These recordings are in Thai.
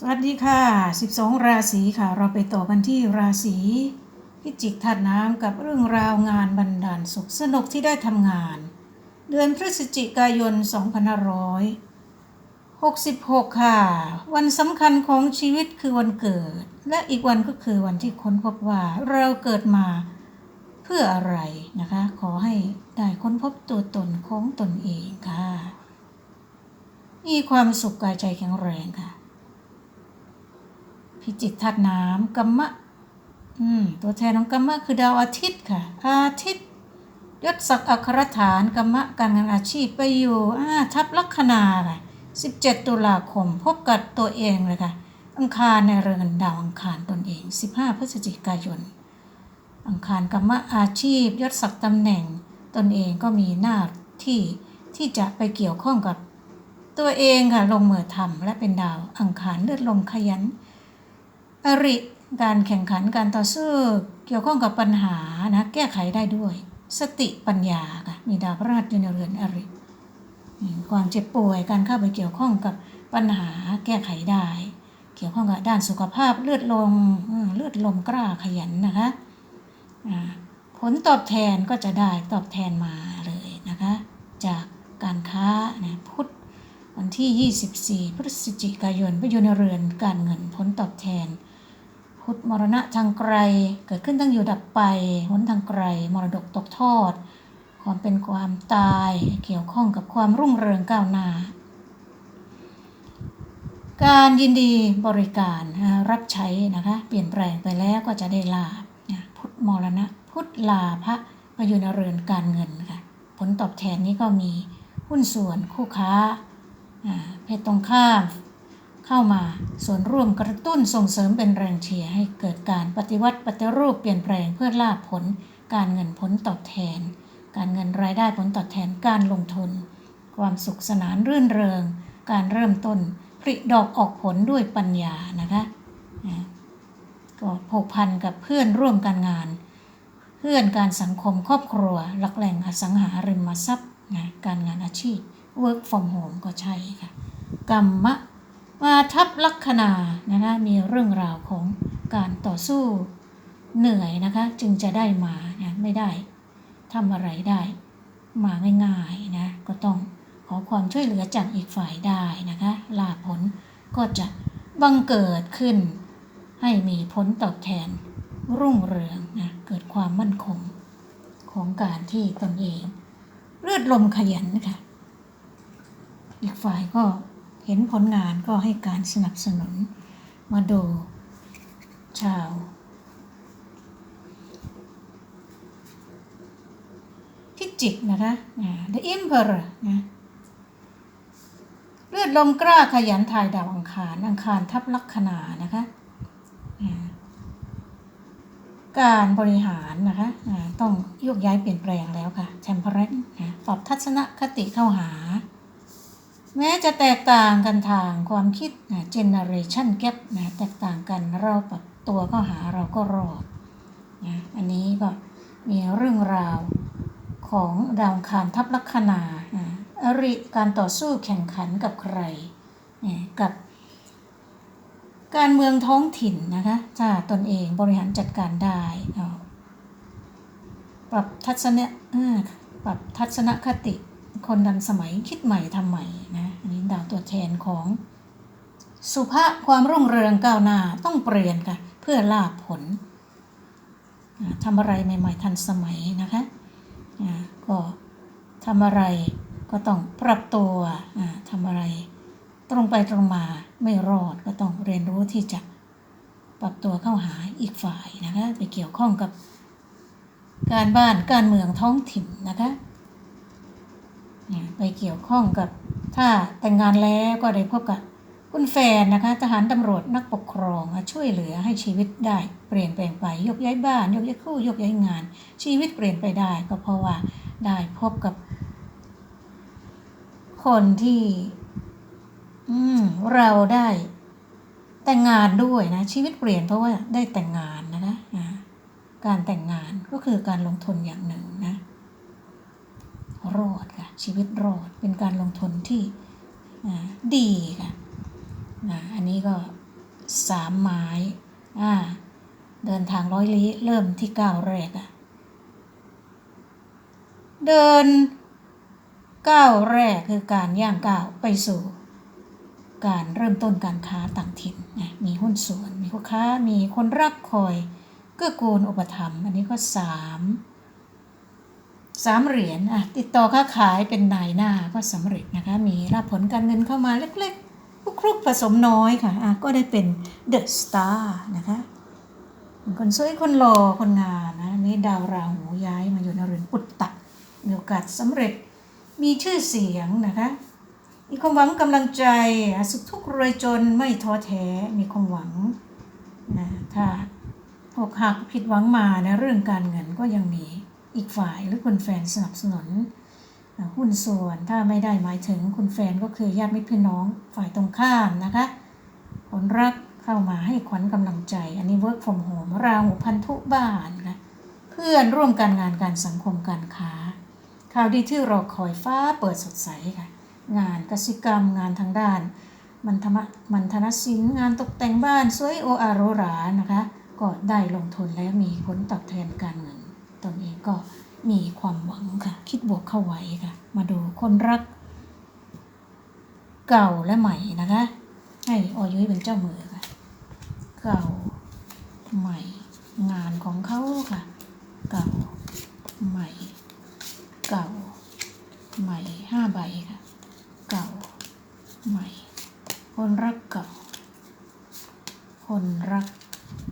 สวัสดีค่ะ 12 ราศีค่ะ เราไปต่อกันที่ราศีพิจิกธาตุน้ำกับเรื่องราวงานบันดาลสุขสนุกที่ได้ทำงาน เดือนพฤศจิกายน 2566 ค่ะ วันสำคัญของชีวิตคือวันเกิด และอีกวันก็คือวันที่ค้นพบว่าเราเกิดมาเพื่ออะไรนะคะ ขอให้ได้ค้นพบตัวตนของตนเองค่ะ มีความสุขกายใจแข็งแรงค่ะ พิจิกธาตุน้ำกัมมะอืมตัวแทนของกัมมะคือดาวอาทิตย์ค่ะ อาทิตย์ยศศักดิ์อัครฐานกัมมะการงานอาชีพไปอยู่อ่าทับลัคนาค่ะ17 ตุลาคมพบกับตัวเองเลยค่ะ อังคารในเรือนดาวอังคารตนเอง 15 พฤศจิกายน อังคารกัมมะอาชีพยศศักดิ์ตำแหน่ง ตนเองก็มีหน้าที่ที่จะไปเกี่ยวข้องกับตัวเองค่ะลงมือทำและเป็นดาวอังคารเลือดลมขยัน อริการแข่งขันการต่อสู้เกี่ยวข้องกับปัญหานะแก้ไขได้ด้วย สติปัญญาค่ะมีดาวพระราชอยู่ในเรือนอริความเจ็บป่วยการเข้าไปเกี่ยวข้องกับปัญหาแก้ไขได้ เกี่ยวข้องกับด้านสุขภาพเลือดลมเลือดลมกล้าขยันนะคะผลตอบแทนก็จะได้ตอบแทนมาเลยนะคะจากการค้านะพุธวันที่ 24 พฤศจิกายนไปอยู่ในเรือนการเงินผลตอบแทน พุทธมรณะทางไกล เกิดขึ้นตั้งอยู่ดับไปหนทางไกล มรดกตกทอด ความเป็นความตายเกี่ยวข้องกับความรุ่งเรืองก้าวหน้า การยินดีบริการรับใช้นะคะเปลี่ยนแปลงไปแล้วก็จะได้ลาบพุทธมรณะ พุทธลาภะมาอยู่ในเรือนการเงินค่ะผลตอบแทนนี้ก็มีหุ้นส่วนคู่ค้าอ่าเพศตรงข้าม เข้ามาส่วนร่วมกระตุ้นส่งเสริมเป็นแรงเชียร์ให้เกิดการปฏิวัติปฏิรูปเปลี่ยนแปลงเพื่อลาภผล การเงินผลตอบแทน การเงินรายได้ผลตอบแทนการลงทุน ความสุขสนานรื่นเริง การเริ่มต้นผลิดอกออกผลด้วยปัญญานะคะก็ผูกพันกับเพื่อนร่วมการงาน เพื่อนการสังคมครอบครัว หลักแหล่งอสังหาริมทรัพย์นะการงานอาชีพ work from home ก็ใช่ค่ะกรรมะ มาทับลัคนานะคะมีเรื่องราวของการต่อสู้เหนื่อยนะคะ จึงจะได้มานะไม่ได้ทำอะไรได้มาง่ายๆนะก็ต้องขอความช่วยเหลือจากอีกฝ่ายได้นะคะลาผลก็จะบังเกิดขึ้น ให้มีผลตอบแทนรุ่งเรืองนะเกิดความมั่นคงของการที่ตนเอง เลือดลมขยันค่ะ อีกฝ่ายก็ เห็นผลงานก็ให้การสนับสนุน มาดู ชาว พิจิกนะคะอ่า The Emperor นะเลือดลมกล้าขยันทายดาวอังคาร อังคารทับลัคนานะคะ การบริหารนะคะต้องโยกย้ายเปลี่ยนแปลงแล้วค่ะ Temperance นะปรับทัศนคติเข้าหา แม้จะแตกต่างกันทางความคิดนะ generation gap นะแตกต่างกันเราปรับตัวก็หาเราก็รอดนะอันนี้ก็มีเรื่องราวของดาวคารทับลัคนาอ่าอริการต่อสู้แข่งขันกับใครเนี่ยกับ การเมืองท้องถิ่นนะคะถ้าตนเองบริหารจัดการได้ปรับทัศนะเออปรับทัศนคติ คนดันสมัยคิดใหม่ทำใหม่นะอันนี้ดาวตัวแทนของ สุภาพความรุ่งเรืองก้าวหน้าต้องเปลี่ยนค่ะ เพื่อลาภผลทำอะไรใหม่ ๆ ทันสมัยนะคะก็ทำอะไรก็ต้องปรับตัวทำอะไร ตรงไปตรงมาไม่รอดก็ต้องเรียนรู้ที่จะปรับตัวเข้าหาอีกฝ่ายนะคะไปเกี่ยวข้องกับการบ้านการเมืองท้องถิ่นนะคะ อ่าไปเกี่ยวข้องกับ ถ้าแต่งงานแล้วก็ได้พบกับคุณแฟนนะคะทหารตำรวจนักปกครองช่วยเหลือให้ชีวิตได้ เปลี่ยนแปลงไปยกย้ายบ้าน ยกย้ายคู่ยกย้ายงาน ชีวิตเปลี่ยนไปได้ ก็เพราะว่าได้พบกับ คนที่ อืมเราได้แต่งงานด้วยนะ ชีวิตเปลี่ยนเพราะว่าได้แต่งงานนะคะการแต่งงานก็คือการลงทุนอย่างหนึ่งนะรอด ชีวิตรอดเป็นการลงทุนที่ดีค่ะนะอันนี้ก็สามไม้อ่าเดินทางร้อยลี้เริ่มที่ก้าวแรกอะเดินก้าวแรกคือการย่างก้าวไปสู่ การเริ่มต้นการค้าต่างถิ่นนะมีหุ้นส่วน มีลูกค้ามีคนรักคอยเกื้อกูลอุปถัมภ์อันนี้ก็สาม สามเหรียญอะติดต่อค้าขายเป็นนายหน้าก็สำเร็จนะคะ มีรับผลการเงินเข้ามาเล็กๆคลุกๆผสมน้อยค่ะอะก็ได้เป็นเดอะสตาร์นะคะคนสวยคนหล่อคนงามนะนนี้ดาวราหูย้ายมาอยู่ในเรือนปุตตะมีโอกาสสำเร็จมีชื่อเสียงนะคะ มีความหวังกำลังใจสุขทุกข์รวยจนไม่ท้อแท้มีความหวังนะถ้าอกหักผิดหวังมาในเรื่องการเงินก็ยังมี อีกฝ่ายหรือคุณแฟนสนับสนุนหุ้นส่วนถ้าไม่ได้หมายถึงคุณแฟนก็คือญาติมิตรพี่น้องฝ่ายตรงข้ามนะคะคนรักเข้ามาให้ขวัญกำลังใจ อันนี้ work from home ราหูพันธุบ้านนะเพื่อนร่วมการงานการสังคมการค้า ข่าวดีที่รอคอยฟ้าเปิดสดใสค่ะงานกสิกรรมงานทางด้าน มันธรรมมันธนศิลป์งานตกแต่งบ้านสวยโออาโรรานะคะ ก็ได้ลงทุนและมีผลตอบแทนการเงิน ตนเองก็มีความหวังค่ะ คิดบวกเข้าไว้ค่ะ มาดูคนรัก เก่าและใหม่นะคะ ให้ออยุ้ยเป็นเจ้ามือค่ะ เก่าใหม่งานของเขาค่ะ เก่าใหม่ เก่า ใหม่ห้าใบค่ะ เก่าใหม่ คนรักเก่า คนรัก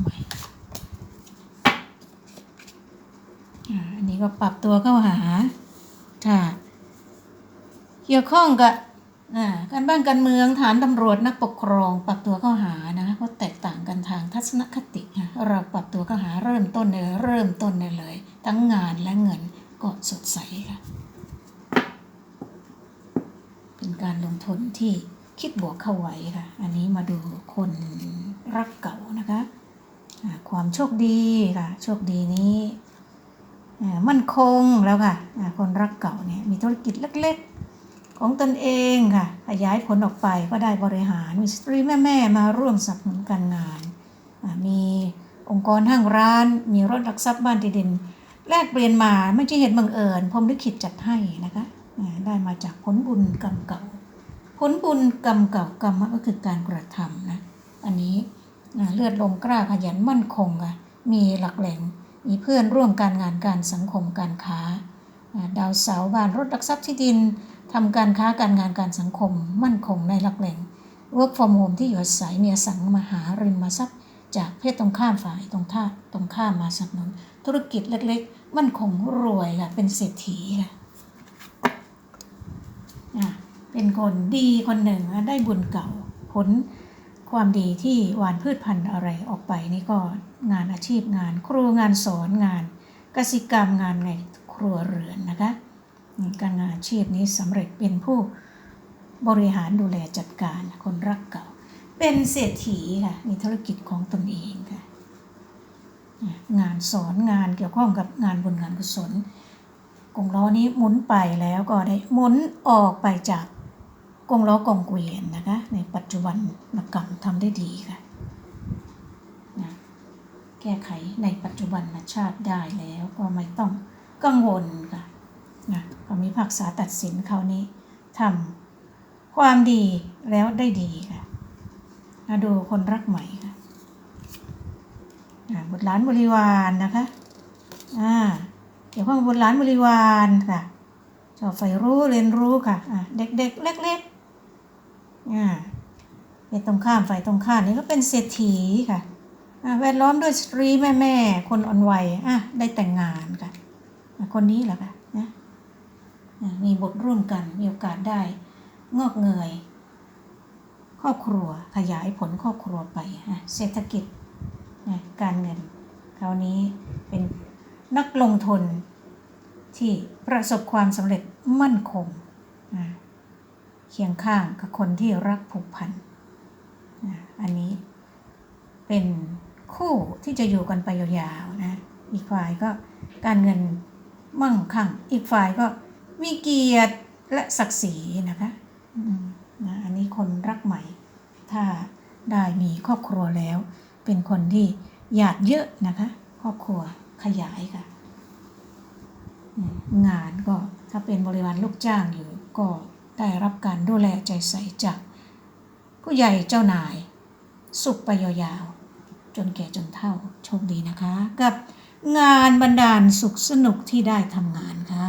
ใหม่ อันนี้ก็ปรับตัวเข้าหาถ้าเกี่ยวข้องกับการบ้านการเมืองฐานตำรวจนักปกครอง ปรับตัวเข้าหานะก็แตกต่างกันทางทัศนคติค่ะเราปรับตัวเข้าหาเริ่มต้นเลยเริ่มต้นเลยเลย ทั้งงานและเงินก็สดใสค่ะเป็นการลงทุนที่คิดบวกเข้าไว้ค่ะ อันนี้มาดูคนรักเก่านะคะ ความโชคดีค่ะ โชคดีนี้ มั่นคงแล้วค่ะคนรักเก่าเนี่ยมีธุรกิจเล็กๆ ของตนเองค่ะขยายผลออกไปก็ได้บริหารมีสตรีแม่ๆมาร่วมสนับสนุนการงาน มีองค์กรห้างร้าน มีรถลักทรัพย์บ้านที่ดิน แลกเปลี่ยนมาไม่ใช่เหตุบังเอิญพรมลิขิตจัดให้นะคะได้มาจากผลบุญกรรมเก่า ผลบุญกรรมเก่ากรรมก็คือการกระทำนะอันนี้เลือดลมกล้าขยันมั่นคงค่ะมีหลักแหล่ง มีเพื่อนร่วมการงานการสังคมการค้า ดาวเสาบ้านรถหลักทรัพย์ที่ดินทำการค้าการงานการสังคมมั่นคงในหลักแหล่ง work from home ที่อยู่อาศัยมีอสังมหาริมทรัพย์จากเพศตรงข้ามฝ่ายตรงท่าตรงข้ามมาสนับสนุน ธุรกิจเล็กๆ มั่นคงรวยค่ะเป็นเศรษฐีค่ะอะเป็นคนดีคนหนึ่งได้บุญเก่าผล ความดีที่หวานพืชพันธุ์อะไรออกไปนี่ก็งานอาชีพงาน ครูงานสอนงานกสิกรรมงานในครัวเรือนนะคะการงานอาชีพนี้สำเร็จเป็นผู้บริหารดูแลจัดการคนรักเก่า เป็นเศรษฐีค่ะมีธุรกิจของตนเองค่ะอะงานสอนงานเกี่ยวข้องกับงานบุญงานกุศลกงล้อนี้หมุนไปแล้วก็ได้หมุนออกไปจาก กงล้อกงเกวียนนะคะ ในปัจจุบันมกรรมทำได้ดีค่ะนะแก้ไขในปัจจุบันชาติได้แล้วก็ไม่ต้องกังวลค่ะนะพอมีภาคษาตัดสินเขาวนี้ทำความดีแล้วได้ดีค่ะมาดูคนรักใหม่ค่ะอ่าบุตรหลานบริวารนะคะอ่าเกี่ยวข้องบุตรหลานบริวารค่ะชอบใฝ่รู้เรียนรู้ค่ะอะเด็กๆ เล็ก ๆ อ่าเป็นตรงข้ามฝ่ายตรงข้ามนี่ก็เป็นเศรษฐีค่ะแวดล้อมด้วยสตรีแม่แม่คนอ่อนวัยอะได้แต่งงานค่ะคนนี้แหละค่ะนะมีบทร่วมกันมีโอกาสได้งอกเงย ครอบครัวขยายผลครอบครัวไปเศรษฐกิจการเงินคราวนี้เป็นนักลงทุนที่ประสบความสำเร็จมั่นคงอ่า คียงข้างกับคนที่รักผูกพัน อันนี้เป็นคู่ที่จะอยู่กันไปยาวๆนะ อีกฝ่ายก็การเงินมั่งคั่ง อีกฝ่ายก็มีเกียรติและศักดิ์ศรีนะคะอันนี้คนรักใหม่ ถ้าได้มีครอบครัวแล้ว เป็นคนที่หยาดเยอะนะคะ ครอบครัวขยายค่ะ งานก็ถ้าเป็นบริวารลูกจ้างอยู่ก็ ได้รับการดูแลใจใส่จาก ผู้ใหญ่เจ้านาย สุขไปยาวๆจนแก่จนเฒ่าโชคดีนะคะ กับงานบรรดาลสุขสนุกที่ได้ทำงานค่ะ